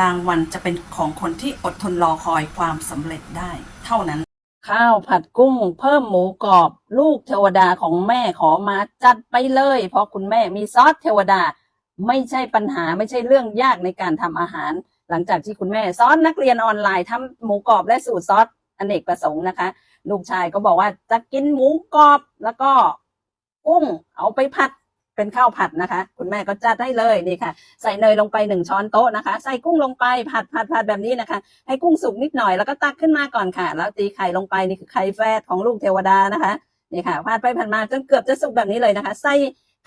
รางวัลจะเป็นของคนที่อดทนรอคอยความสำเร็จได้ เท่านั้น ข้าวผัดกุ้ง เพิ่มหมูกรอบ ลูกเทวดาของแม่ขอมาจัดไปเลย เพราะคุณแม่มีซอสเทวดา ไม่ใช่ปัญหาไม่ใช่เรื่องยากในการทำอาหาร หลังจากที่คุณแม่สอนนักเรียนออนไลน์ทำหมูกรอบและสูตรซอสอเนกประสงค์นะคะ ลูกชายก็บอกว่าจะกินหมูกรอบแล้วก็กุ้งเอาไปผัด เป็นข้าวผัดนะคะ คุณแม่ก็จัดให้เลยนี่ค่ะ ใส่เนยลงไปหนึ่งช้อนโต๊ะนะคะ ใส่กุ้งลงไปผัดผัดผัดแบบนี้นะคะ ให้กุ้งสุกนิดหน่อยแล้วก็ตักขึ้นมาก่อนค่ะ แล้วตีไข่ลงไปนี่คือไข่แฟดของลูกเทวดานะคะนี่ค่ะผัดไปผัดมาจนเกือบจะสุกแบบนี้เลยนะคะ ใส่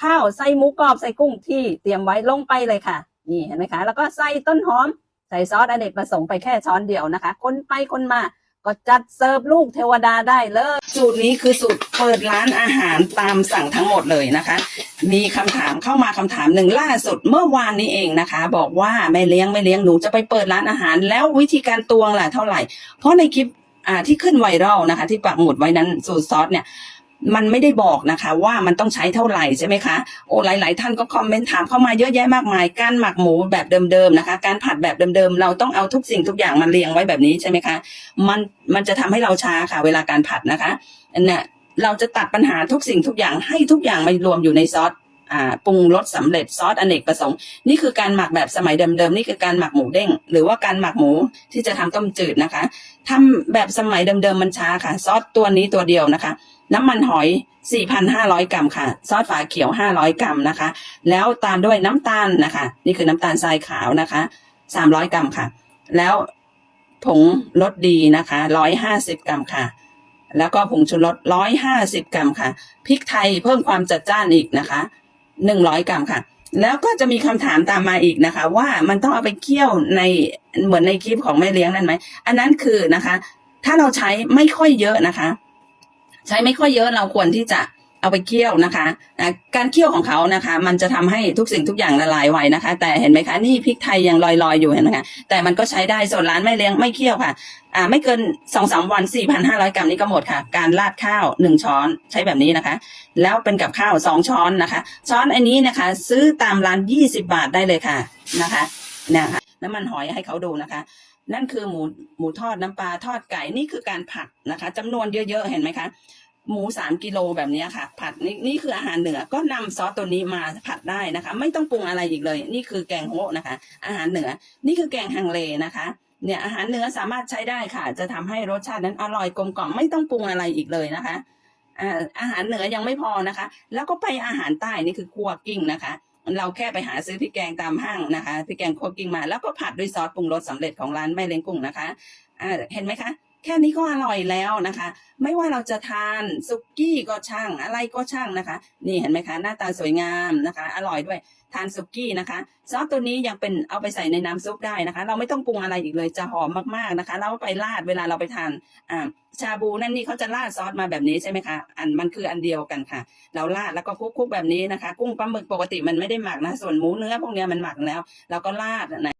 ข้าวใส่หมูกรอบใส่กุ้งที่เตรียมไว้ลงไปเลยค่ะ นี่เห็นไหมคะ แล้วก็ใส่ต้นหอม ใส่ซอสอเนกประสงค์ไปแค่ช้อนเดียวนะคะ คนไปคนมา ก็จัดเสิร์ฟลูกเทวดาได้เลย สูตรนี้คือสูตรเปิดร้านอาหารตามสั่งทั้งหมดเลยนะคะ มีคำถามเข้ามาคำถามหนึ่งล่าสุดเมื่อวานนี้เองนะคะ บอกว่าแม่เลี้ยงไม่เลี้ยงหนูจะไปเปิดร้านอาหาร แล้ววิธีการตวงล่ะเท่าไหร่ เพราะในคลิปอ่าที่ขึ้นไวรัลนะคะ ที่ปักหมุดไว้นั้นสูตรซอสเนี่ย มันไม่ได้บอกนะคะว่ามันต้องใช้เท่าไหร่ใช่ไหมคะโอ้หลาย ๆ ท่านก็คอมเมนต์ถามเข้ามาเยอะแยะมากมาย การหมักหมูแบบเดิม ๆ นะคะ การผัดแบบเดิม ๆ เราต้องเอาทุกสิ่งทุกอย่างมาเรียงไว้แบบนี้ใช่ไหมคะ มันมันจะทำให้เราช้าค่ะ เวลาการผัดนะคะอันเนี่ยเราจะตัดปัญหาทุกสิ่งทุกอย่างให้ทุกอย่างมารวมอยู่ในซอส ปรุงรสสำเร็จซอสอเนกประสงค์ นี่คือการหมักแบบสมัยเดิมๆนี่คือการหมักหมูเด้ง หรือว่าการหมักหมูที่จะทำต้มจืดนะคะทำแบบสมัยเดิมๆมันช้าค่ะ ซอสตัวนี้ตัวเดียวนะคะ น้ำมันหอย 4,500 กรัมค่ะ ซอสฝาเขียว 500 กรัมนะคะ แล้วตามด้วยน้ำตาลนะคะ นี่คือน้ำตาลทรายขาวนะคะ 300 กรัมค่ะ แล้วผงรสดีนะคะ 150 กรัมค่ะแล้วก็ผงชูรส 150 กรัมค่ะ พริกไทยเพิ่มความจัดจ้านอีกนะคะ หนึ่งร้อยกรัมค่ะ แล้วก็จะมีคำถามตามมาอีกนะคะ ว่ามันต้องเอาไปเคี่ยวในเหมือนในคลิปของแม่เลี้ยงนั่นไหมอันนั้นคือนะคะ ถ้าเราใช้ไม่ค่อยเยอะนะคะ ใช้ไม่ค่อยเยอะเราควรที่จะ เอาไปเคี่ยวนะคะะการเคี่ยวของเขานะคะ มันจะทำให้ทุกสิ่งทุกอย่างละลายไวนะคะ แต่เห็นไหมคะนี่พริกไทยยังลอยๆอยู่เห็นไหมคะแต่มันก็ใช้ได้ส่วนร้านแม่เลี้ยงไม่เคี่ยวค่ะอ่าไม่เกินสองสามวันสี่พันห้าร้อยกรัมนี้ก็หมดค่ะ การราดข้าวหนึ่งช้อนใช้แบบนี้นะคะ แล้วเป็นกับข้าวสองช้อนนะคะ ช้อนอันนี้นะคะ ซื้อตามร้านยี่สิบาทได้เลยค่ะนะคะนะคะน้ำมันหอยให้เขาดูนะคะนั่นคือหมูหมูทอดน้ำปลาทอดไก่นี่คือการผัดนะคะจำนวนเยอะๆเห็นไหมคะ หมูสามกิโลแบบนี้ค่ะ ผัดนี่นี่คืออาหารเหนือก็นำซอสตัวนี้มาผัดได้นะคะ ไม่ต้องปรุงอะไรอีกเลย นี่คือแกงโฮะนะคะ อาหารเหนือ นี่คือแกงฮังเลนะคะเนี่ยอาหารเหนือสามารถใช้ได้ค่ะ จะทำให้รสชาตินั้นอร่อยกลมกล่อมไม่ต้องปรุงอะไรอีกเลยนะคะอาหารเหนือยังไม่พอนะคะ แล้วก็ไปอาหารใต้นี่คือคั่วกิ้งนะคะ เราแค่ไปหาซื้อพริกแกงตามห้างนะคะพริกแกงคั่วกิ้งมาแล้วก็ผัดด้วยซอสปรุงรสสำเร็จของร้านแม่เล้งกุ้งนะคะเห็นไหมคะ แค่นี้ก็อร่อยแล้วนะคะ ไม่ว่าเราจะทานซุกี้ก็ช่างอะไรก็ช่างนะคะ นี่เห็นไหมคะ หน้าตาสวยงามนะคะ อร่อยด้วยทานซุกี้นะคะ ซอสตัวนี้ยังเป็นเอาไปใส่ในน้ำซุปได้นะคะ เราไม่ต้องปรุงอะไรอีกเลยจะหอมมากๆนะคะแล้วไปราดเวลาเราไปทานอ่าชาบูนั่นนี่เขาจะราดซอสมาแบบนี้ใช่ไหมคะ อันมันคืออันเดียวกันค่ะ เราราดแล้วก็คลุกๆแบบนี้นะคะ กุ้งปลาหมึกปกติมันไม่ได้หมักนะ ส่วนหมูเนื้อพวกเนี้ยมันหมักแล้ว เราก็ราดนะ